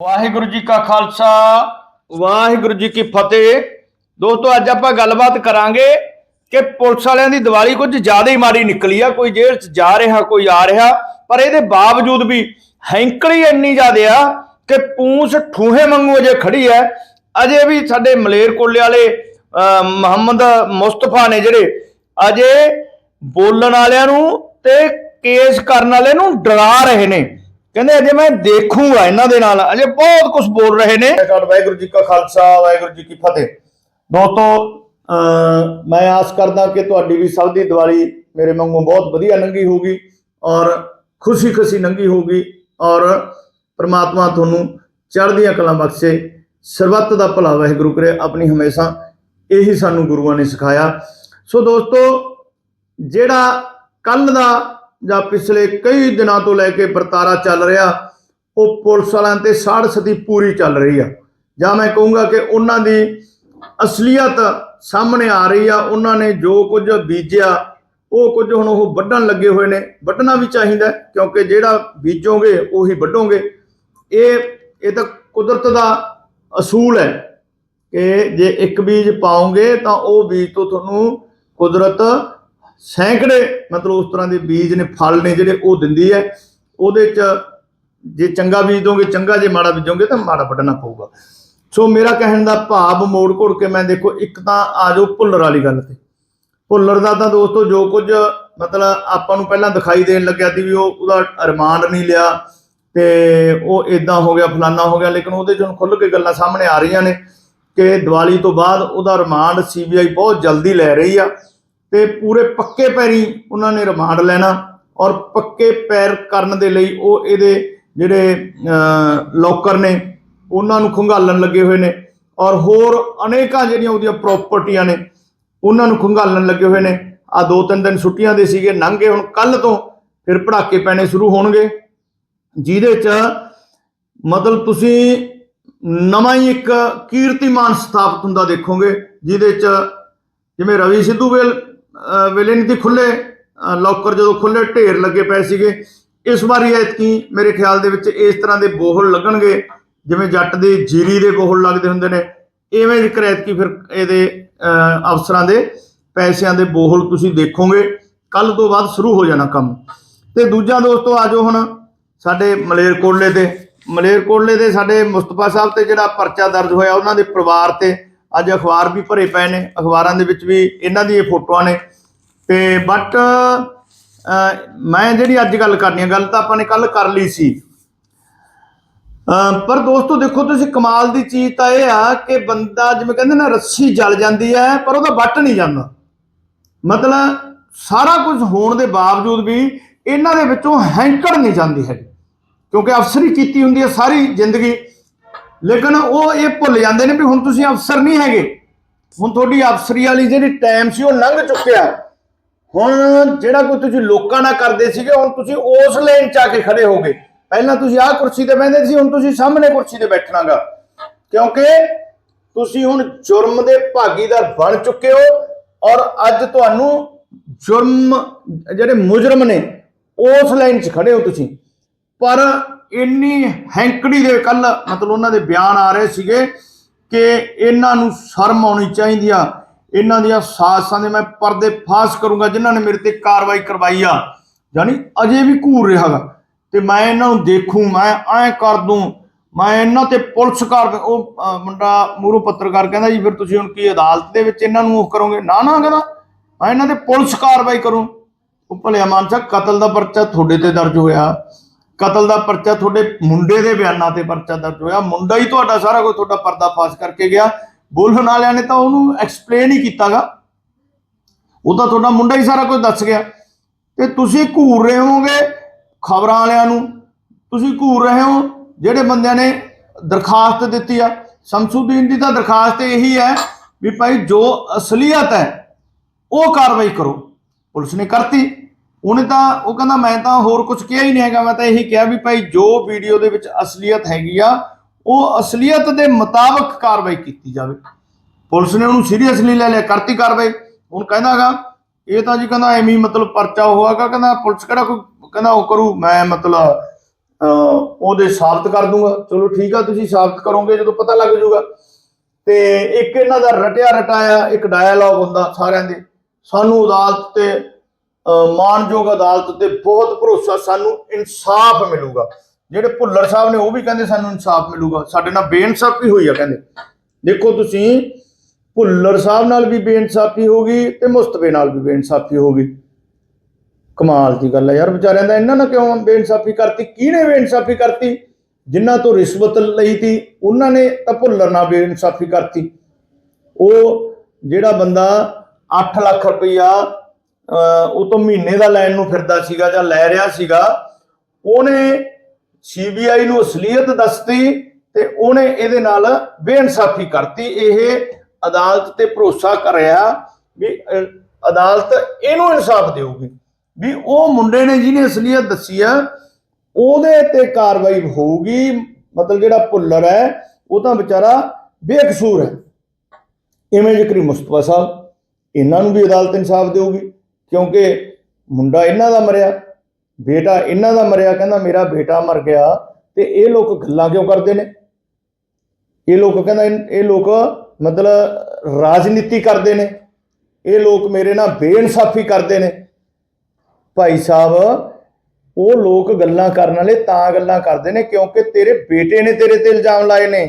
ਵਾਹਿਗੁਰੂ ਜੀ ਕਾ ਖਾਲਸਾ। ਵਾਹਿਗੁਰੂ ਜੀ ਕੀ ਫਤਿਹ। ਦੋਸਤੋ ਅੱਜ ਆਪਾਂ ਗੱਲਬਾਤ ਕਰਾਂਗੇ ਕਿ ਪੁਲਿਸ ਵਾਲਿਆਂ ਦੀ ਦੀਵਾਲੀ ਕੁਝ ਜ਼ਿਆਦਾ ਹੀ ਮਾੜੀ ਨਿਕਲੀ ਆ। ਕੋਈ ਜੇਲ੍ਹ 'ਚ ਜਾ ਰਿਹਾ ਕੋਈ ਆ ਰਿਹਾ ਪਰ ਇਹਦੇ ਬਾਵਜੂਦ ਵੀ ਹੈਂਕੜੀ ਇੰਨੀ ਜ਼ਿਆਦਾ ਆ ਕਿ ਪੂੰਛ ਠੂਹੇ ਵਾਂਗੂ ਅਜੇ ਖੜੀ ਹੈ ਅਜੇ ਵੀ ਸਾਡੇ ਮਲੇਰਕੋਟਲੇ ਵਾਲੇ ਅਹ, ਮੁਹੰਮਦ ਮੁਸਤਫਾ ਨੇ ਜਿਹੜੇ ਅਜੇ ਬੋਲਣ ਵਾਲਿਆਂ ਨੂੰ ਤੇ ਕੇਸ ਕਰਨ ਵਾਲੇ ਨੂੰ ਡਰਾ ਰਹੇ ਨੇ। ਕਹਿੰਦੇ ਅਜੇ ਮੈਂ ਦੇਖੂੰਗਾ ਇਹਨਾਂ ਦੇ ਨਾਲ। ਅਜੇ ਬਹੁਤ ਕੁਝ ਬੋਲ ਰਹੇ ਨੇ। ਵਾਹਿਗੁਰੂ ਜੀ ਕਾ ਖਾਲਸਾ, ਵਾਹਿਗੁਰੂ ਜੀ ਕੀ ਫਤਿਹ। ਦੋਸਤੋ, ਅਹ, ਮੈਂ ਆਸ ਕਰਦਾ ਕਿ ਤੁਹਾਡੀ ਵੀ ਸਭ ਦੀ ਦੀਵਾਲੀ ਮੇਰੇ ਵਾਂਗੂ ਬਹੁਤ ਵਧੀਆ ਲੰਗੀ ਹੋਊਗੀ ਔਰ ਖੁਸ਼ੀ ਖੁਸ਼ੀ ਲੰਗੀ ਹੋਊਗੀ ਔਰ ਪ੍ਰਮਾਤਮਾ ਤੁਹਾਨੂੰ ਚੜ੍ਹਦੀਆਂ ਕਲਾਂ ਬਖਸ਼ੇ। ਸਰਬੱਤ ਦਾ ਭਲਾ ਵਾਹਿਗੁਰੂ ਕਰੇ, ਆਪਣੀ ਹਮੇਸ਼ਾ ਇਹੀ ਸਾਨੂੰ ਗੁਰੂਆਂ ਨੇ ਸਿਖਾਇਆ। ਸੋ ਦੋਸਤੋ, ਜਿਹੜਾ ਕੱਲ ਦਾ ਜਾਂ ਪਿਛਲੇ ਕਈ ਦਿਨਾਂ ਤੋਂ ਲੈ ਕੇ ਵਰਤਾਰਾ ਚੱਲ ਰਿਹਾ, ਉਹ ਪੁਲਿਸ ਵਾਲਿਆਂ ਤੇ ਸਾੜ ਸਤੀ ਪੂਰੀ ਚੱਲ ਰਹੀ ਆ। ਜਾਂ ਮੈਂ ਕਹੂੰਗਾ ਕਿ ਉਹਨਾਂ ਦੀ ਅਸਲੀਅਤ ਸਾਹਮਣੇ ਆ ਰਹੀ ਆ, ਉਹਨਾਂ ਨੇ ਜੋ ਕੁਝ ਬੀਜਿਆ, ਉਹ ਕੁਝ ਹੁਣ ਉਹ ਵੱਢਣ ਲੱਗੇ ਹੋਏ ਨੇ। ਵੱਢਣਾ ਵੀ ਚਾਹੀਦਾ, ਕਿਉਂਕਿ ਜਿਹੜਾ ਬੀਜੋਗੇ, ਉਹੀ ਵੱਢੋਗੇ। ਇਹ ਇਹ ਤਾਂ ਕੁਦਰਤ ਦਾ ਅਸੂਲ ਹੈ ਕਿ ਜੇ ਇੱਕ ਬੀਜ ਪਾਓਗੇ, ਤਾਂ ਉਹ ਬੀਜ ਤੋਂ ਤੁਹਾਨੂੰ ਕੁਦਰਤ ਸੈਂਕੜੇ, ਮਤਲਬ ਉਸ ਤਰ੍ਹਾਂ ਦੇ ਬੀਜ ਨੇ, ਫਲ ਨੇ ਜਿਹੜੇ ਉਹ ਦਿੰਦੀ ਹੈ। ਉਹਦੇ ਚ ਜੇ ਚੰਗਾ ਬੀਜ ਦੋਗੇ ਚੰਗਾ, ਜੇ ਮਾੜਾ ਬੀਜੋਗੇ ਤਾਂ ਮਾੜਾ ਵੱਢਣਾ ਪਊਗਾ। ਸੋ ਮੇਰਾ ਕਹਿਣ ਦਾ ਭਾਵ ਮੋੜ ਘੋੜ ਕੇ ਮੈਂ ਦੇਖੋ, ਇੱਕ ਤਾਂ ਆ ਜਾਓ ਭੁੱਲਰ ਵਾਲੀ ਗੱਲ ਤੇ। ਭੁੱਲਰ ਦਾ ਤਾਂ ਦੋਸਤੋ ਜੋ ਕੁਝ, ਮਤਲਬ ਆਪਾਂ ਨੂੰ ਪਹਿਲਾਂ ਦਿਖਾਈ ਦੇਣ ਲੱਗਿਆ ਸੀ ਵੀ ਉਹ, ਉਹਦਾ ਰਿਮਾਂਡ ਨਹੀਂ ਲਿਆ ਤੇ ਉਹ ਇਦਾਂ ਹੋ ਗਿਆ, ਫਲਾਨਾ ਹੋ ਗਿਆ, ਲੇਕਿਨ ਉਹਦੇ ਚ ਹੁਣ ਖੁੱਲ ਕੇ ਗੱਲਾਂ ਸਾਹਮਣੇ ਆ ਰਹੀਆਂ ਨੇ ਕਿ ਦੀਵਾਲੀ ਤੋਂ ਬਾਅਦ ਉਹਦਾ ਰਿਮਾਂਡ ਸੀਬੀਆਈ ਬਹੁਤ ਜਲਦੀ ਲੈ ਰਹੀ ਆ। ਤੇ ਪੂਰੇ ਪੱਕੇ ਪੈਰੀ ਉਹਨਾਂ ਨੇ ਰਿਮਾਂਡ ਲੈਣਾ ਔਰ ਪੱਕੇ ਪੈਰ ਕਰਨ ਦੇ ਲਈ ਉਹ ਇਹਦੇ ਜਿਹੜੇ ਲੋਕਰ ਨੇ, ਉਹਨਾਂ ਨੂੰ ਖੰਗਾਲਣ ਲੱਗੇ ਹੋਏ ਨੇ ਔਰ ਹੋਰ ਅਨੇਕਾਂ ਜਿਹੜੀਆਂ ਉਹਦੀਆਂ ਪ੍ਰਾਪਰਟੀਆਂ ਨੇ, ਉਹਨਾਂ ਨੂੰ ਖੰਗਾਲਣ ਲੱਗੇ ਹੋਏ ਨੇ। ਆ ਦੋ ਤਿੰਨ ਦਿਨ ਛੁੱਟੀਆਂ ਦੇ ਸੀਗੇ, ਲੰਘੇ ਹੁਣ ਕੱਲ ਤੋਂ ਫਿਰ ਪੜਾਕੇ ਪੈਣੇ ਸ਼ੁਰੂ ਹੋਣਗੇ। ਜਿਹਦੇ ਚ ਮਤਲਬ ਤੁਸੀਂ ਨਵਾਂ ਹੀ ਇੱਕ ਕੀਰਤੀਮਾਨ ਸਥਾਪਿਤ ਹੁੰਦਾ ਦੇਖੋਗੇ, ਜਿਹਦੇ ਚ ਜਿਵੇਂ ਰਵੀ ਸਿੱਧੂ ਵੇਲ ਵੇਲੇ ਨਹੀਂ ਤੇ ਖੁੱਲੇ ਲੋਕਰ ਜਦੋਂ ਖੁੱਲੇ, ਢੇਰ ਲੱਗੇ ਪਏ ਸੀਗੇ। ਇਸ ਵਾਰੀ ਐਤਕੀ ਮੇਰੇ ਖਿਆਲ ਦੇ ਵਿੱਚ ਇਸ ਤਰ੍ਹਾਂ ਦੇ ਬੋਹਲ ਲੱਗਣਗੇ, ਜਿਵੇਂ ਜੱਟ ਦੇ ਜੀਰੀ ਦੇ ਬੋਹਲ ਲੱਗਦੇ ਹੁੰਦੇ ਨੇ। ਇਵੇਂ ਜ਼ਿਕਰ ਐਤਕੀ ਫਿਰ ਇਹਦੇ ਅਫਸਰਾਂ ਦੇ ਪੈਸਿਆਂ ਦੇ ਬੋਹਲ ਤੁਸੀਂ ਦੇਖੋਗੇ। ਕੱਲ ਤੋਂ ਬਾਅਦ ਸ਼ੁਰੂ ਹੋ ਜਾਣਾ ਕੰਮ। ਤੇ ਦੂਜਾ ਦੋਸਤੋ ਆਜੋ ਹੁਣ ਸਾਡੇ ਮਲੇਰਕੋਟਲੇ ਤੇ ਮਲੇਰਕੋਟਲੇ ਦੇ ਸਾਡੇ ਮੁਸਤਫਾ ਸਾਹਿਬ ਤੇ ਜਿਹੜਾ ਪਰਚਾ ਦਰਜ ਹੋਇਆ, ਉਹਨਾਂ ਦੇ ਪਰਿਵਾਰ ਤੇ ਅੱਜ ਅਖਬਾਰ ਵੀ ਭਰੇ ਪਏ ਨੇ, ਅਖਬਾਰਾਂ ਦੇ ਵਿੱਚ ਵੀ ਇਹਨਾਂ ਦੀਆਂ ਫੋਟੋਆਂ ਨੇ। ਤੇ ਬਟ ਮੈਂ ਜਿਹੜੀ ਅੱਜ ਗੱਲ ਕਰਨੀ ਹੈ ਗੱਲ ਤਾਂ ਆਪਾਂ ਨੇ ਕੱਲ ਕਰ ਲਈ ਸੀ। ਅਹ, ਪਰ ਦੋਸਤੋ ਦੇਖੋ, ਤੁਸੀਂ ਕਮਾਲ ਦੀ ਚੀਜ਼ ਤਾਂ ਇਹ ਆ ਕਿ ਬੰਦਾ ਜਿਵੇਂ ਕਹਿੰਦੇ ਨਾ, ਰੱਸੀ ਜਲ ਜਾਂਦੀ ਹੈ, ਪਰ ਉਹਦਾ ਵੱਟ ਨਹੀਂ ਜਾਂਦਾ। ਮਤਲਬ ਸਾਰਾ ਕੁਝ ਹੋਣ ਦੇ ਬਾਵਜੂਦ ਵੀ ਇਹਨਾਂ ਦੇ ਵਿੱਚੋਂ ਹੈਂਕੜ ਨਹੀਂ ਜਾਂਦੀ ਹੈਗੀ। ਕਿਉਂਕਿ ਅਫਸਰੀ ਕੀਤੀ ਹੁੰਦੀ ਹੈ ਸਾਰੀ ਜ਼ਿੰਦਗੀ। ਲੇਕਿਨ ਉਹ ਇਹ ਭੁੱਲ ਜਾਂਦੇ ਨੇ ਵੀ ਹੁਣ ਤੁਸੀਂ ਅਫਸਰ ਨਹੀਂ ਹੈਗੇ। ਹੁਣ ਤੁਹਾਡੀ ਅਫਸਰੀ ਵਾਲੀ ਜਿਹੜੀ ਟਾਈਮ ਸੀ ਉਹ ਲੰਘ ਚੁੱਕਿਆ। ਹੁਣ ਜਿਹੜਾ ਕੋਈ ਤੁਸੀਂ ਲੋਕਾਂ ਨਾਲ ਕਰਦੇ ਸੀਗੇ, ਹੁਣ ਤੁਸੀਂ ਉਸ ਲਾਈਨ 'ਚ ਆ ਕੇ ਖੜੇ ਹੋਗੇ। ਪਹਿਲਾਂ ਤੁਸੀਂ ਆਹ ਕੁਰਸੀ ਤੇ ਬੈਠਦੇ ਸੀ, ਹੁਣ ਤੁਸੀਂ ਸਾਹਮਣੇ ਕੁਰਸੀ ਤੇ ਬੈਠਣਾਗਾ। ਕਿਉਂਕਿ ਤੁਸੀਂ ਹੁਣ ਜੁਰਮ ਦੇ ਭਾਗੀਦਾਰ ਬਣ ਚੁੱਕੇ ਹੋ ਔਰ ਅੱਜ ਤੁਹਾਨੂੰ ਜੁਰਮ ਜਿਹੜੇ ਮੁਜਰਮ ਨੇ, ਉਸ ਲਾਈਨ 'ਚ ਖੜੇ ਹੋ ਤੁਸੀਂ। ਪਰ ਇੰਨੀ ਹੈਂਕੜੀ ਦੇ ਕੱਲ ਮਤਲਬ ਉਹਨਾਂ ਦੇ ਬਿਆਨ ਆ ਰਹੇ ਸੀਗੇ ਕਿ ਇਹਨਾਂ ਨੂੰ ਸ਼ਰਮ ਆਉਣੀ ਚਾਹੀਦੀ ਆ। ਇਹਨਾਂ ਦੀਆਂ ਸਾਜ਼ਾਂ ਦੇ ਮੈਂ ਪਰਦੇ ਫਾਸ ਕਰੂੰਗਾ ਜਿਨ੍ਹਾਂ ਨੇ ਮੇਰੇ ਤੇ ਕਾਰਵਾਈ ਕਰਵਾਈ ਆ। ਯਾਨੀ ਅਜੇ ਵੀ ਘੂਰ ਰਿਹਾਗਾ ਤੇ ਮੈਂ ਇਹਨਾਂ ਨੂੰ ਦੇਖੂ, ਮੈਂ ਐਂ ਕਰ ਦੂੰ, ਮੈਂ ਇਹਨਾਂ ਤੇ ਪੁਲਿਸ ਕਾਰ ਉਹ ਮੁੰਡਾ ਮੂਰੂ ਪੱਤਰਕਾਰ ਕਹਿੰਦਾ ਜੀ, ਫਿਰ ਤੁਸੀਂ ਹੁਣ ਕੀ ਅਦਾਲਤ ਦੇ ਵਿੱਚ ਇਹਨਾਂ ਨੂੰ ਉਹ ਕਰੋਗੇ? ਨਾ ਨਾ ਕਹਿੰਦਾ। ਮੈਂ ਇਹਨਾਂ ਤੇ ਪੁਲਿਸ ਕਾਰਵਾਈ ਕਰੂੰ। ਉਹ ਭਲਿਆ ਮਾਨਸਾ, ਕਤਲ ਦਾ ਪਰਚਾ ਤੁਹਾਡੇ ਤੇ ਦਰਜ ਹੋਇਆ। ਕਤਲ ਦਾ ਪਰਚਾ ਤੁਹਾਡੇ ਮੁੰਡੇ ਦੇ ਬਿਆਨਾਂ ਤੇ ਪਰਚਾ ਦਰਜ ਹੋਇਆ। ਮੁੰਡਾ ਹੀ ਤੁਹਾਡਾ, ਸਾਰਾ ਕੁਝ ਤੁਹਾਡਾ ਪਰਦਾ ਫਾਸ਼ ਕਰਕੇ ਗਿਆ। ਬੋਲਣ ਵਾਲਿਆਂ ਨੇ ਤਾਂ ਉਹਨੂੰ ਐਕਸਪਲੇਨ ਹੀ ਕੀਤਾਗਾ। ਉਹ ਤਾਂ ਤੁਹਾਡਾ ਮੁੰਡਾ ਹੀ ਸਾਰਾ ਕੁਝ ਦੱਸ ਗਿਆ। ਤੇ ਤੁਸੀਂ ਘੂਰ ਰਹੇ ਹੋਗੇ ਖਬਰਾਂ ਵਾਲਿਆਂ ਨੂੰ। ਤੁਸੀਂ ਘੂਰ ਰਹੇ ਹੋ, ਜਿਹੜੇ ਬੰਦਿਆਂ ਨੇ ਦਰਖਾਸਤ ਦਿੱਤੀ ਆ। ਸ਼ਮਸੂਦੀਨ ਦੀ ਤਾਂ ਦਰਖਾਸਤ ਇਹੀ ਹੈ ਵੀ ਭਾਈ ਜੋ ਅਸਲੀਅਤ ਹੈ, ਉਹ ਕਾਰਵਾਈ ਕਰੋ। ਪੁਲਿਸ ਨੇ ਕਰਤੀ। ਉਹਨੇ ਤਾਂ, ਉਹ ਕਹਿੰਦਾ ਮੈਂ ਤਾਂ ਹੋਰ ਕੁਝ ਕਿਹਾ ਹੀ ਨਹੀਂ ਹੈਗਾ, ਮੈਂ ਤਾਂ ਇਹੀ ਕਿਹਾ ਵੀ ਭਾਈ ਜੋ ਵੀਡੀਓ ਦੇ ਵਿੱਚ ਅਸਲੀਅਤ ਹੈਗੀ ਆ, ਉਹ ਅਸਲੀਅਤ ਦੇ ਮੁਤਾਬਕ ਕਾਰਵਾਈ ਕੀਤੀ ਜਾਵੇ। ਪੁਲਿਸ ਨੇ ਉਹਨੂੰ ਸੀਰੀਅਸਲੀ ਲੈ ਲਿਆ, ਕਰਤੀ ਕਾਰਵਾਈ। ਹੁਣ ਕਹਿੰਦਾਗਾ, ਇਹ ਤਾਂ ਜੀ ਕਹਿੰਦਾ ਐਵੇਂ ਮਤਲਬ ਪਰਚਾ ਹੋਆਗਾ ਕਹਿੰਦਾ ਪੁਲਿਸ ਕਿਹੜਾ ਕੋਈ, ਕਹਿੰਦਾ ਉਹ ਕਰੂ, ਮੈਂ ਮਤਲਬ, ਅਹ, ਉਹਦੇ ਸਾਬਤ ਕਰ ਦੂੰਗਾ। ਚਲੋ ਠੀਕ ਆ, ਤੁਸੀਂ ਸਾਬਤ ਕਰੋਗੇ ਜਦੋਂ ਪਤਾ ਲੱਗ ਜਾਊਗਾ। ਤੇ ਇੱਕ ਇਹਨਾਂ ਦਾ ਰਟਿਆ ਰਟਾਇਆ, ਇੱਕ ਡਾਇਲੌਗ ਹੁੰਦਾ ਸਾਰਿਆਂ ਦੇ। ਸਾਨੂੰ ਅਦਾਲਤ ਤੇ ਮਾਨਯੋਗ ਅਦਾਲਤ ਤੇ ਬਹੁਤ ਭਰੋਸਾ ਸਾਨੂੰ ਇਨਸਾਫ ਮਿਲੂਗਾ। ਜਿਹੜੇ ਭੁੱਲਰ ਸਾਹਿਬ ਨੇ ਉਹ ਵੀ ਕਹਿੰਦੇ ਸਾਨੂੰ ਇਨਸਾਫ ਮਿਲੂਗਾ। ਸਾਡੇ ਨਾਲ ਬੇਇਨਸਾਫੀ ਹੋਈ ਆ ਕਹਿੰਦੇ। ਦੇਖੋ ਤੁਸੀਂ, ਭੁੱਲਰ ਸਾਹਿਬ ਨਾਲ ਵੀ ਬੇਇਨਸਾਫੀ ਹੋ ਗਈ ਤੇ ਮੁਸਤਫੇ ਨਾਲ ਵੀ ਬੇਇਨਸਾਫੀ ਹੋ ਗਈ। ਕਮਾਲ ਦੀ ਗੱਲ ਹੈ ਯਾਰ ਵਿਚਾਰਿਆਂ ਦਾ ਇਹਨਾਂ ਨਾਲ ਕਿਉਂ ਬੇਇਨਸਾਫੀ ਕਰਤੀ? ਕਿਹਨੇ ਬੇਇਨਸਾਫੀ ਕਰਤੀ? ਜਿਨ੍ਹਾਂ ਤੋਂ ਰਿਸ਼ਵਤ ਲਈ ਤੀ, ਉਹਨਾਂ ਨੇ ਤਾਂ ਭੁੱਲਰ ਨਾਲ ਬੇਇਨਸਾਫੀ ਕਰਤੀ। ਉਹ ਜਿਹੜਾ ਬੰਦਾ 8 ਲੱਖ ਰੁਪਈਆ ਉਹ ਤੋਂ ਮਹੀਨੇ ਦਾ ਲੈਣ ਨੂੰ ਫਿਰਦਾ ਸੀਗਾ ਜਾਂ ਲੈ ਰਿਹਾ ਸੀਗਾ, ਉਹਨੇ ਸੀਬੀਆਈ ਨੂੰ ਅਸਲੀਅਤ ਦੱਸਤੀ ਤੇ ਉਹਨੇ ਇਹਦੇ ਨਾਲ ਬੇਇਨਸਾਫੀ ਕਰਤੀ। ਇਹ ਅਦਾਲਤ ਤੇ ਭਰੋਸਾ ਕਰਿਆ ਵੀ ਅਦਾਲਤ ਇਹਨੂੰ ਇਨਸਾਫ ਦੇਊਗੀ ਵੀ ਉਹ ਮੁੰਡੇ ਨੇ ਜਿਹਨੇ ਅਸਲੀਅਤ ਦੱਸੀ ਆ, ਉਹਦੇ ਤੇ ਕਾਰਵਾਈ ਹੋਊਗੀ। ਮਤਲਬ ਜਿਹੜਾ ਭੁੱਲਰ ਹੈ, ਉਹ ਤਾਂ ਵਿਚਾਰਾ ਬੇਕਸੂਰ ਹੈ। ਇਵੇਂ ਜ਼ਿਕਰੀ ਮੁਸਤਫਾ ਸਾਹਿਬ, ਇਹਨਾਂ ਨੂੰ ਵੀ ਅਦਾਲਤ ਇਨਸਾਫ ਦੇਊਗੀ। ਕਿਉਂਕਿ ਮੁੰਡਾ ਇਹਨਾਂ ਦਾ ਮਰਿਆ, ਬੇਟਾ ਇਹਨਾਂ ਦਾ ਮਰਿਆ, ਕਹਿੰਦਾ ਮੇਰਾ ਬੇਟਾ ਮਰ ਗਿਆ ਤੇ ਇਹ ਲੋਕ ਗੱਲਾਂ ਕਿਉਂ ਕਰਦੇ ਨੇ? ਇਹ ਲੋਕ ਕਹਿੰਦਾ ਇਹ ਲੋਕ ਮਤਲਬ ਰਾਜਨੀਤੀ ਕਰਦੇ ਨੇ, ਇਹ ਲੋਕ ਮੇਰੇ ਨਾਲ ਬੇਇਨਸਾਫੀ ਕਰਦੇ ਨੇ। ਭਾਈ ਸਾਹਿਬ, ਉਹ ਲੋਕ ਗੱਲਾਂ ਕਰਨ ਵਾਲੇ ਤਾਂ ਗੱਲਾਂ ਕਰਦੇ ਨੇ ਕਿਉਂਕਿ ਤੇਰੇ ਬੇਟੇ ਨੇ ਤੇਰੇ ਤੇ ਇਲਜ਼ਾਮ ਲਾਏ ਨੇ।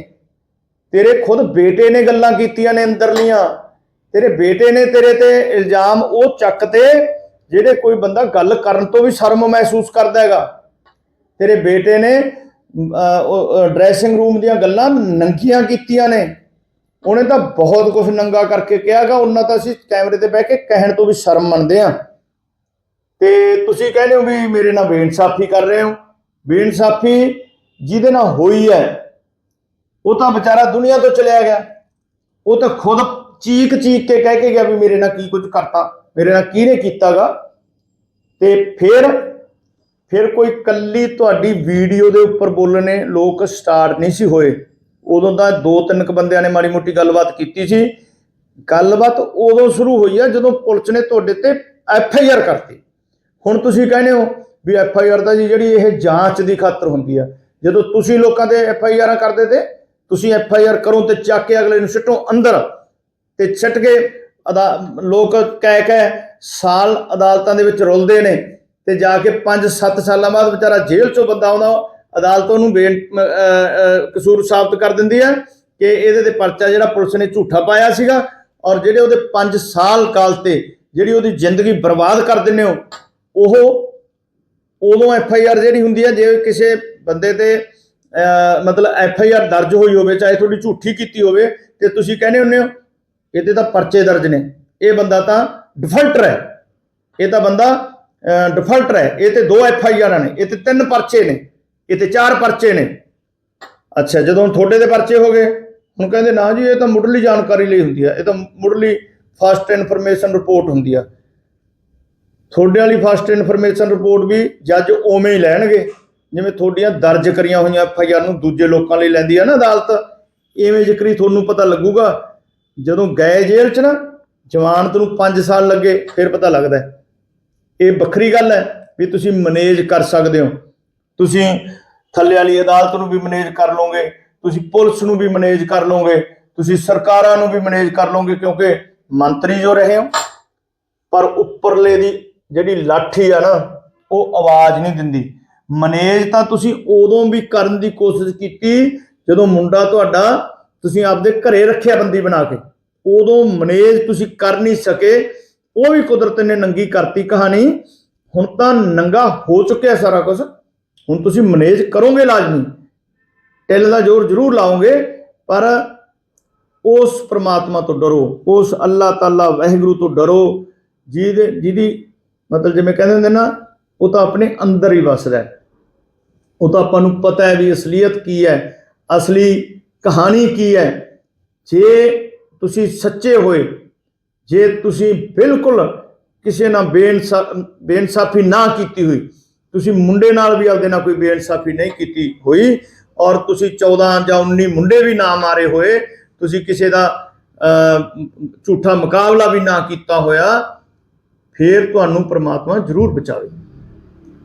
ਤੇਰੇ ਖੁਦ ਬੇਟੇ ਨੇ ਗੱਲਾਂ ਕੀਤੀਆਂ ਨੇ ਅੰਦਰਲੀਆਂ। ਤੇਰੇ ਬੇਟੇ ਨੇ ਤੇਰੇ ਤੇ ਇਲਜ਼ਾਮ ਉਹ ਚੱਕ ਤੇ ਜਿਹੜੇ ਕੋਈ ਬੰਦਾ ਗੱਲ ਕਰਨ ਤੋਂ ਵੀ ਸ਼ਰਮ ਮਹਿਸੂਸ ਕਰਦਾ ਹੈਗਾ। ਤੇਰੇ ਬੇਟੇ ਨੇ ਡਰੈਸਿੰਗ ਰੂਮ ਦੀਆਂ ਗੱਲਾਂ ਨੰਗੀਆਂ ਕੀਤੀਆਂ ਨੇ। ਉਹਨੇ ਤਾਂ ਬਹੁਤ ਕੁਝ ਨੰਗਾ ਕਰਕੇ ਕਿਹਾਗਾ ਉਹਨਾਂ ਤਾਂ ਅਸੀਂ ਕੈਮਰੇ ਤੇ ਬਹਿ ਕੇ ਕਹਿਣ ਤੋਂ ਵੀ ਸ਼ਰਮ ਮੰਨਦੇ ਆ ਤੇ ਤੁਸੀਂ ਕਹਿੰਦੇ ਹੋ ਵੀ ਮੇਰੇ ਨਾਲ ਬੇਇਨਸਾਫੀ ਕਰ ਰਹੇ ਹੋ। ਬੇਇਨਸਾਫੀ ਜਿਹਦੇ ਨਾਲ ਹੋਈ ਹੈ, ਉਹ ਤਾਂ ਵਿਚਾਰਾ ਦੁਨੀਆ ਤੋਂ ਚਲਿਆ ਗਿਆ। ਉਹ ਤਾਂ ਖੁਦ ਚੀਕ ਚੀਕ ਕੇ ਕਹਿ ਕੇ ਗਿਆ ਵੀ ਮੇਰੇ ਨਾਲ ਕੀ ਕੁਝ ਕਰਤਾ, ਮੇਰੇ ਨਾਲ ਕਿਹਨੇ ਕੀਤਾਗਾ? ਤੇ ਫਿਰ ਫਿਰ ਕੋਈ ਕੱਲੀ ਤੁਹਾਡੀ ਵੀਡੀਓ ਦੇ ਉੱਪਰ ਬੋਲਣੇ ਲੋਕ ਸਟਾਰਟ ਨਹੀਂ ਸੀ ਹੋਏ। ਉਦੋਂ ਤਾਂ ਦੋ ਤਿੰਨ ਕ ਬੰਦਿਆਂ ਨੇ ਮਾੜੀ ਮੋਟੀ ਗੱਲਬਾਤ ਕੀਤੀ ਸੀ। ਗੱਲਬਾਤ ਉਦੋਂ ਸ਼ੁਰੂ ਹੋਈ ਆ ਜਦੋਂ ਪੁਲਿਸ ਨੇ ਤੁਹਾਡੇ ਤੇ ਐਫ ਆਈ ਆਰ ਕਰਤੀ। ਹੁਣ ਤੁਸੀਂ ਕਹਿੰਦੇ ਹੋ ਵੀ ਐਫ ਆਈ ਆਰ ਦਾ ਜੀ ਜਿਹੜੀ ਇਹ ਜਾਂਚ ਦੀ ਖਾਤਰ ਹੁੰਦੀ ਆ। ਜਦੋਂ ਤੁਸੀਂ ਲੋਕਾਂ ਦੇ ਐਫ ਆਈ ਆਰਾਂ ਕਰਦੇ ਤੇ, ਤੁਸੀਂ ਐਫ ਆਈ ਆਰ ਕਰੋ ਤੇ ਚੱਕ ਕੇ ਅਗਲੇ ਨੂੰ ਸਿੱਟੋ ਅੰਦਰ। ਤੇ ਛੱਟ ਕੇ ਅਦਾ- ਲੋਕ ਕਹਿ ਕਹਿ ਸਾਲ ਅਦਾਲਤਾਂ ਦੇ ਵਿੱਚ ਰੁਲਦੇ ਨੇ ਤੇ ਜਾ ਕੇ 5-7 ਸਾਲਾਂ ਬਾਅਦ ਵਿਚਾਰਾ ਜੇਲ੍ਹ ਚੋਂ ਬੰਦਾ ਆਉਂਦਾ ਅਦਾਲਤ ਉਹਨੂੰ ਬੇਨ ਕਸੂਰ ਸਾਬਤ ਕਰ ਦਿੰਦੀ ਹੈ ਕਿ ਇਹਦੇ ਤੇ ਪਰਚਾ ਜਿਹੜਾ ਪੁਲਿਸ ਨੇ ਝੂਠਾ ਪਾਇਆ ਸੀਗਾ ਔਰ ਜਿਹੜੇ ਉਹਦੇ 5 ਸਾਲ ਕਾਲ ਤੇ ਜਿਹੜੀ ਉਹਦੀ ਜ਼ਿੰਦਗੀ ਬਰਬਾਦ ਕਰ ਦਿੰਦੇ ਹੋ, ਉਹ ਉਦੋਂ ਐਫ ਆਈ ਆਰ ਜਿਹੜੀ ਹੁੰਦੀ ਹੈ, ਜੇ ਕਿਸੇ ਬੰਦੇ ਤੇ ਮਤਲਬ ਐਫ ਆਈ ਆਰ ਦਰਜ ਹੋਈ ਹੋਵੇ, ਚਾਹੇ ਤੁਹਾਡੀ ਝੂਠੀ ਕੀਤੀ ਹੋਵੇ, ਤੇ ਤੁਸੀਂ ਕਹਿੰਦੇ ਹੁੰਦੇ ਹੋ ਇਹਦੇ ਤਾਂ ਪਰਚੇ ਦਰਜ ਨੇ। ਇਹ ਬੰਦਾ ਤਾਂ ਡਿਫਾਲਟਰ ਹੈ। ਇਹ ਤਾਂ ਬੰਦਾ ਡਿਫਾਲਟਰ ਹੈ। ਇਹ ਤੇ ਦੋ ਐਫ ਆਈ ਆਰਾਂ ਨੇ। ਇਹ ਤੇ ਤਿੰਨ ਪਰਚੇ ਨੇ। ਇਹ ਤੇ ਚਾਰ ਪਰਚੇ ਨੇ। ਅੱਛਾ, ਜਦੋਂ ਤੁਹਾਡੇ ਦੇ ਪਰਚੇ ਹੋ ਗਏ, ਹੁਣ ਕਹਿੰਦੇ, ਨਾ ਜੀ, ਇਹ ਤਾਂ ਮੁੱਢਲੀ ਜਾਣਕਾਰੀ ਲਈ ਹੁੰਦੀ ਹੈ ਇਹ ਤਾਂ ਮੁੱਢਲੀ ਫਸਟ ਇਨਫੋਰਮੇਸ਼ਨ ਰਿਪੋਰਟ ਹੁੰਦੀ ਆ। ਤੁਹਾਡੇ ਵਾਲੀ ਫਸਟ ਇਨਫੋਰਮੇਸ਼ਨ ਰਿਪੋਰਟ ਵੀ ਜੱਜ ਉਵੇਂ ਹੀ ਲੈਣਗੇ। ਜਿਵੇਂ ਤੁਹਾਡੀਆਂ ਦਰਜ ਕਰੀਆਂ ਹੋਈਆਂ ਐਫ ਆਈ ਆਰ ਨੂੰ ਦੂਜੇ ਲੋਕਾਂ ਲਈ ਲੈਂਦੀ ਆ ਨਾ ਅਦਾਲਤ। ਇਵੇਂ ਜ਼ਿਕਰੀ ਤੁਹਾਨੂੰ ਪਤਾ ਲੱਗੂਗਾ ਜਦੋਂ ਗਏ ਜੇਲ੍ਹ 'ਚ ਨਾ ਜਵਾਨਤ ਨੂੰ 5 ਸਾਲ ਲੱਗੇ, ਫਿਰ ਪਤਾ ਲੱਗਦਾ ਇਹ ਵੱਖਰੀ ਗੱਲ ਹੈ ਵੀ ਤੁਸੀਂ ਮੈਨੇਜ ਕਰ ਸਕਦੇ ਹੋ। ਤੁਸੀਂ ਥੱਲੇ ਵਾਲੀ ਅਦਾਲਤ ਨੂੰ ਵੀ ਮੈਨੇਜ ਕਰ ਲਓਗੇ, ਤੁਸੀਂ ਪੁਲਿਸ ਨੂੰ ਵੀ ਮੈਨੇਜ ਕਰ ਲਓਗੇ, ਤੁਸੀਂ ਸਰਕਾਰਾਂ ਨੂੰ ਵੀ ਮੈਨੇਜ ਕਰ ਲਓਗੇ, ਕਿਉਂਕਿ ਮੰਤਰੀ ਜੋ ਰਹੇ ਹੋ, ਪਰ ਉੱਪਰਲੇ ਦੀ ਜਿਹੜੀ ਲਾਠੀ ਆ ਨਾ, ਉਹ ਆਵਾਜ਼ ਨਹੀਂ ਦਿੰਦੀ। ਮੈਨੇਜ ਤਾਂ ਤੁਸੀਂ ਉਦੋਂ ਵੀ ਕਰਨ ਦੀ ਕੋਸ਼ਿਸ਼ ਕੀਤੀ, ਜਦੋਂ ਮੁੰਡਾ ਤੁਹਾਡਾ ਤੁਸੀਂ ਆਪਦੇ ਘਰੇ ਰੱਖਿਆ ਬੰਦੀ ਬਣਾ ਕੇ। ਉਦੋਂ ਮਨੇਜ ਤੁਸੀਂ ਕਰ ਨਹੀਂ ਸਕੇ। ਉਹ ਵੀ ਕੁਦਰਤ ਨੇ ਨੰਗੀ ਕਰਤੀ ਕਹਾਣੀ। ਹੁਣ ਤਾਂ ਨੰਗਾ ਹੋ ਚੁੱਕਿਆ ਸਾਰਾ ਕੁਝ ਹੁਣ ਤੁਸੀਂ ਮੈਨੇਜ ਕਰੋਗੇ ਲਾਜ਼ਮੀ। ਟਿੱਲ ਦਾ ਜ਼ੋਰ ਜ਼ਰੂਰ ਲਾਓਗੇ, ਪਰ ਉਸ ਪ੍ਰਮਾਤਮਾ ਤੋਂ ਡਰੋ। ਉਸ ਅੱਲਾਹ ਤਾਲਾ ਵਾਹਿਗੁਰੂ ਤੋਂ ਡਰੋ। ਜਿਹਦੇ, ਜਿਹਦੀ ਮਤਲਬ ਜਿਵੇਂ ਕਹਿੰਦੇ ਹੁੰਦੇ ਨਾ, ਉਹ ਤਾਂ ਆਪਣੇ ਅੰਦਰ ਹੀ ਵਸਦਾ ਹੈ। ਉਹ ਤਾਂ ਆਪਾਂ ਨੂੰ ਪਤਾ ਹੈ ਵੀ ਅਸਲੀਅਤ ਕੀ ਹੈ। ਅਸਲੀ ਕਹਾਣੀ ਕੀ ਹੈ? ਜੇ ਤੁਸੀਂ ਸੱਚੇ ਹੋਏ, ਜੇ ਤੁਸੀਂ ਬਿਲਕੁਲ ਕਿਸੇ ਨਾਲ ਬੇਇਨਸਾ, ਬੇਇਨਸਾਫੀ ਨਾ ਕੀਤੀ ਹੋਈ, ਤੁਸੀਂ ਮੁੰਡੇ ਨਾਲ ਵੀ ਆਪਦੇ ਨਾਲ ਕੋਈ ਬੇਇਨਸਾਫੀ ਨਹੀਂ ਕੀਤੀ ਹੋਈ, ਔਰ ਤੁਸੀਂ 14 ਜਾਂ 19 ਮੁੰਡੇ ਵੀ ਨਾ ਮਾਰੇ ਹੋਏ, ਤੁਸੀਂ ਕਿਸੇ ਦਾ ਝੂਠਾ ਮੁਕਾਬਲਾ ਵੀ ਨਾ ਕੀਤਾ ਹੋਇਆ, ਫਿਰ ਤੁਹਾਨੂੰ ਪ੍ਰਮਾਤਮਾ ਜ਼ਰੂਰ ਬਚਾਵੇ।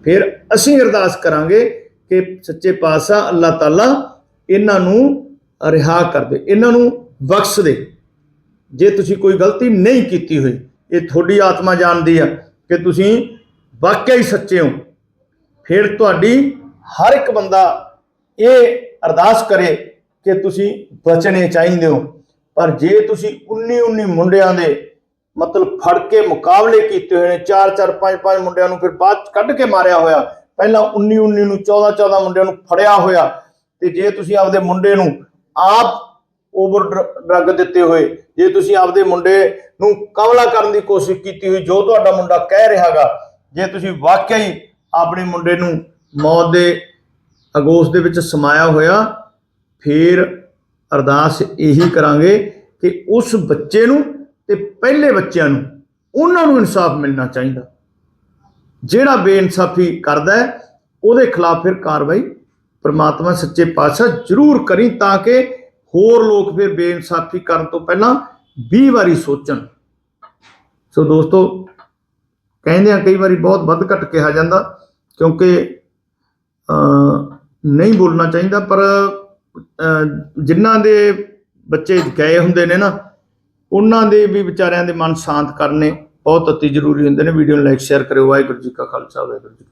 ਫਿਰ ਅਸੀਂ ਅਰਦਾਸ ਕਰਾਂਗੇ ਕਿ ਸੱਚੇ ਪਾਤਸ਼ਾਹ ਅੱਲਾਹ ਤਾਲਾ ਇਹਨਾਂ ਨੂੰ ਰਿਹਾ ਕਰ ਦੇ ਇਹਨਾਂ ਨੂੰ ਬਖਸ਼ ਦੇ। ਜੇ ਤੁਸੀਂ ਕੋਈ ਗਲਤੀ ਨਹੀਂ ਕੀਤੀ ਹੋਈ, ਇਹ ਤੁਹਾਡੀ ਆਤਮਾ ਜਾਣਦੀ ਆ ਕਿ ਤੁਸੀਂ ਵਾਕਿਆ ਹੀ ਸੱਚੇ ਹੋ। ਫਿਰ ਤੁਹਾਡੀ ਹਰ ਇੱਕ ਬੰਦਾ ਇਹ ਅਰਦਾਸ ਕਰੇ ਕਿ ਤੁਸੀਂ ਬਚਣੇ ਚਾਹੀਦੇ ਹੋ। ਪਰ ਜੇ ਤੁਸੀਂ 19 19 ਮੁੰਡਿਆਂ ਦੇ ਮਤਲਬ ਫੜ ਕੇ ਮੁਕਾਬਲੇ ਕੀਤੇ ਹੋਏ ਨੇ 4 4 5 5 ਮੁੰਡਿਆਂ ਨੂੰ ਫਿਰ ਬਾਅਦ 'ਚ ਕੱਢ ਕੇ ਮਾਰਿਆ ਹੋਇਆ, ਪਹਿਲਾਂ 19 19 ਨੂੰ 14 14 ਮੁੰਡਿਆਂ ਨੂੰ ਫੜਿਆ ਹੋਇਆ, ਤੇ ਜੇ ਤੁਸੀਂ ਆਪਦੇ ਮੁੰਡੇ ਨੂੰ ਆਪ ਓਵਰ ਡਰੱਗ ਦਿੱਤੇ ਹੋਏ। ਜੇ ਤੁਸੀਂ ਆਪਦੇ ਮੁੰਡੇ ਨੂੰ ਕਮਲਾ ਕਰਨ ਦੀ ਕੋਸ਼ਿਸ਼ ਕੀਤੀ ਹੋਈ, ਜੋ ਤੁਹਾਡਾ ਮੁੰਡਾ ਕਹਿ ਰਿਹਾਗਾ, ਜੇ ਤੁਸੀਂ ਵਾਕਿਆ ਹੀ ਆਪਣੇ ਮੁੰਡੇ ਨੂੰ ਮੌਤ ਦੇ ਅਗੋਸ ਦੇ ਵਿੱਚ ਸਮਾਇਆ ਹੋਇਆ, ਫਿਰ ਅਰਦਾਸ ਇਹੀ ਕਰਾਂਗੇ ਕਿ ਉਸ ਬੱਚੇ ਨੂੰ ਤੇ ਪਹਿਲੇ ਬੱਚਿਆਂ ਨੂੰ ਉਹਨਾਂ ਨੂੰ ਇਨਸਾਫ ਮਿਲਣਾ ਚਾਹੀਦਾ। ਜਿਹੜਾ ਬੇਇਨਸਾਫੀ ਕਰਦਾ ਹੈ, ਉਹਦੇ ਖਿਲਾਫ ਫਿਰ ਕਾਰਵਾਈ ਪ੍ਰਮਾਤਮਾ ਸੱਚੇ ਪਾਤਸ਼ਾਹ ਜ਼ਰੂਰ ਕਰੀ ਤਾਂ ਕਿ ਹੋਰ ਲੋਕ ਫਿਰ ਬੇਇਨਸਾਫੀ ਕਰਨ ਤੋਂ ਪਹਿਲਾਂ 20 ਵਾਰੀ ਸੋਚਣ। ਸੋ ਦੋਸਤੋ ਕਹਿੰਦੇ ਆ ਕਈ ਵਾਰੀ ਬਹੁਤ ਵੱਧ ਘੱਟ ਕਿਹਾ ਜਾਂਦਾ ਕਿਉਂਕਿ ਨਹੀਂ ਬੋਲਣਾ ਚਾਹੀਦਾ ਪਰ ਅ, ਜਿਨ੍ਹਾਂ ਦੇ ਬੱਚੇ ਗਏ ਹੁੰਦੇ ਨੇ ਨਾ ਉਹਨਾਂ ਦੇ ਵੀ ਵਿਚਾਰਿਆਂ ਦੇ ਮਨ ਸ਼ਾਂਤ ਕਰਨੇ ਬਹੁਤ ਅਤੀ ਜ਼ਰੂਰੀ ਹੁੰਦੇ ਨੇ। ਵੀਡੀਓ ਨੂੰ ਲਾਈਕ ਸ਼ੇਅਰ ਕਰਿਓ। ਵਾਹਿਗੁਰੂ ਜੀ ਕਾ ਖਾਲਸਾ ਵਾਹਿਗੁਰੂ ਜੀ